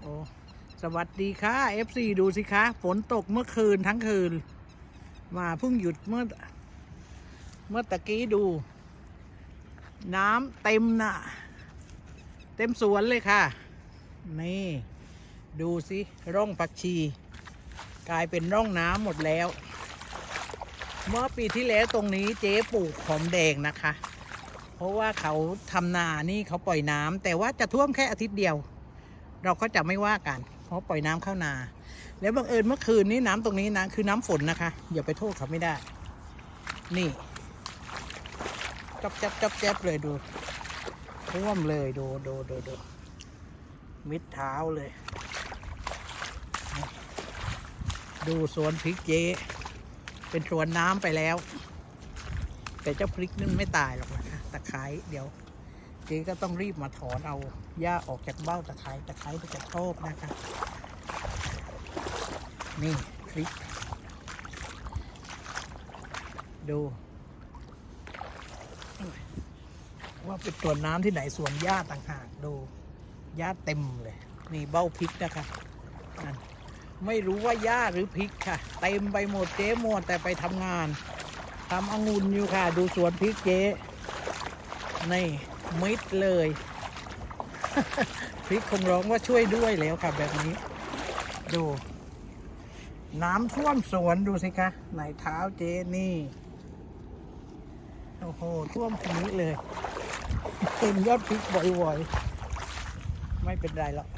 โอ้สวัสดีค่ะ FC ดูสิคะ ฝนตกเมื่อคืนทั้งคืน มาเพิ่งหยุดเมื่อ เมื่อตะกี้ดู น้ำเต็มน่ะเต็มสวนเลยค่ะ นี่ ดูสิ ร่องผักชี กลายเป็นร่องน้ำหมดแล้ว เมื่อปีที่แล้วตรงนี้เจ๊ปลูกหอมแดงนะคะ เพราะว่าเขาทำนานี่เขาปล่อยน้ำแต่ว่าจะท่วมแค่อาทิตย์เดียว เราก็จะไม่ว่ากัน เพราะปล่อยน้ำเข้านา แล้วบังเอิญเมื่อคืนนี้น้ำตรงนี้นะคือน้ำฝนนะคะ อย่าไปโทษเขาไม่ได้ นี่จับจับจับจับเลยดูท่วมเลยดูดูดูดูมิดเท้าเลย ดูสวนพริกเจ๊เป็นสวนน้ำไปแล้ว แต่เจ้าพริกนั่นไม่ตายหรอกนะตะไคร้เดี๋ยว เจ๊ก็ต้องรีบมาถอนเอาหญ้าออกจากเบ้าตะไคร้ตะไคร้มันจะชอบนะคะ นี่พริก ดู ว่าเป็นตัวน้ำที่ไหนสวนหญ้าต่างหากดูหญ้าเต็มเลยนี่เบ้าพริกนะคะนั่นไม่รู้ว่าหญ้าหรือพริกค่ะ เต็มไปหมดเจ๊หมดแต่ไปทำงานทำองุ่นอยู่ค่ะ ดูสวนพริกเจ๊นี่ มิดเลยพริกคงร้องว่าช่วยด้วยแล้วค่ะแบบนี้ ดู น้ำท่วมสวนดูสิคะไหนเท้าเจนี่ โอ้โห ท่วมตรงนี้เลยเต็มยอดพริกบ่อยๆ ไม่เป็นไรหรอก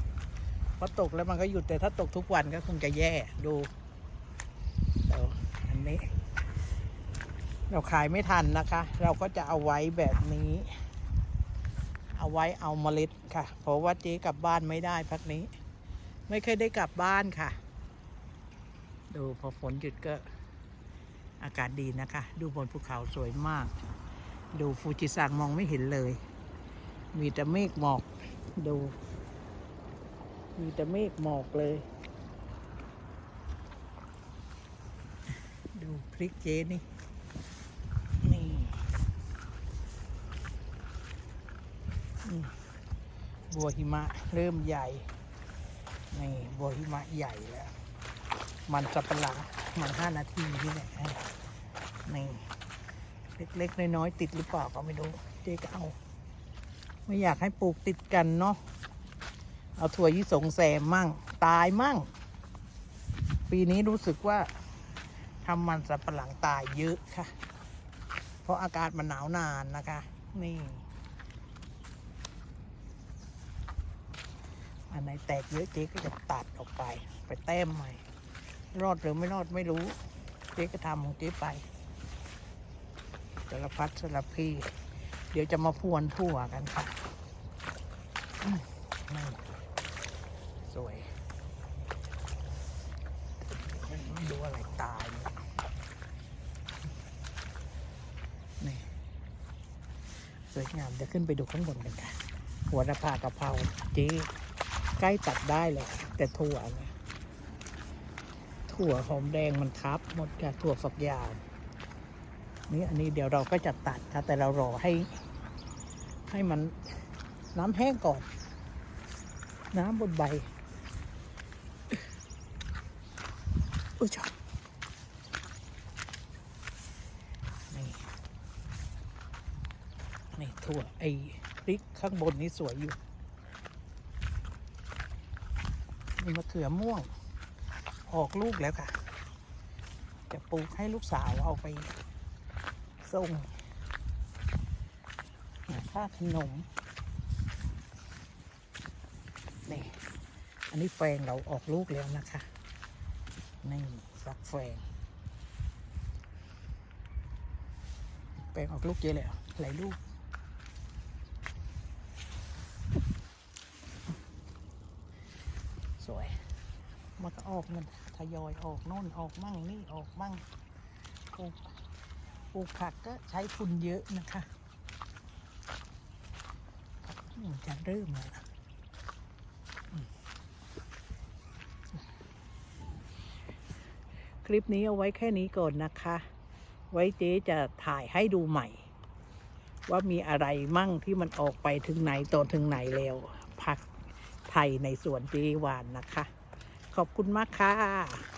เพราะตกแล้วมันก็หยุดแต่ถ้าตกทุกวันก็คงจะแย่ดูเดี๋ยวอันนี้ เราขายไม่ทันนะคะ เราก็จะเอาไว้แบบนี้ เอาไว้เอาเมล็ดค่ะ เพราะว่าเจ๊กลับบ้านไม่ได้พักนี้ ไม่เคยได้กลับบ้านค่ะ ดูพอฝนหยุดก็อากาศดีนะคะ ดูบนภูเขาสวยมาก ดูฟูจิซังมองไม่เห็นเลย มีแต่เมฆหมอก ดู มีแต่เมฆหมอกเลย ดูพริกเจนี่นี่อืม บัวหิมะเริ่มใหญ่ นี่บัวหิมะใหญ่แล้ว มันสับปะหลังมันห้านาทีนี่แหละนี่เล็กๆน้อยๆติดหรือเปล่าก็ไม่รู้ เจ๊ก็เอา ไม่อยากให้ปลูกติดกันเนาะ เอาถั่วยี่สงแซมมั่ง ตายมั่ง ปีนี้รู้สึกว่าทำมันสับปะหลังตายเยอะค่ะ เพราะอากาศมันหนาวนานนะคะ นี่ อันไหนแตกเยอะเจ๊ก็จะตัดออกไป ไปแต้มใหม่ รอดหรือไม่รอดไม่รู้ เจ๊ก็ทำของเจ๊ไปสารพัดสารพีเดี๋ยวจะมาพวนทั่วกันค่ะนี่สวยไม่รู้อะไรตายนี่ยนี่สวยงามเดี๋ยวขึ้นไปดูข้างบนกันค่ะหัวระพากะเพราเจ๊ ใกล้ตัดได้เลยแต่ถั่วนี่ยถั่วหอมแดงมันทับหมดค่ะถั่วฝักยาวนี่อันนี้เดี๋ยวเราก็จะตัดค่ะแต่เรารอให้ ให้มันน้ำแห้งก่อน น้ำบนใบอุ้ยชอบนี่นี่ถั่วไอ้พริกข้างบนนี้สวยอยู่ นี่มะเขือม่วง ออกลูกแล้วค่ะ จะปลูกให้ลูกสาวเอาไปส่งหาค่าขนมนี่อันนี้แฟงเราออกลูกแล้วนะคะนี่ฟักแฟงแฟงออกลูกเยอะแล้วหลายลูก สวย มันก็ออกมันทยอยออกโน่นออกมั่งนี่ออกมั่งปลูกปลูกผักก็ใช้ทุนเยอะนะคะจะเริ่มแล้วคลิปนี้เอาไว้แค่นี้ก่อนนะคะ ไว้เจ๊จะถ่ายให้ดูใหม่ ว่ามีอะไรมั่งที่มันออกไปถึงไหนต่อถึงไหนแล้ว ผักไทยในสวนปีหวานนะคะ ขอบคุณมากค่ะ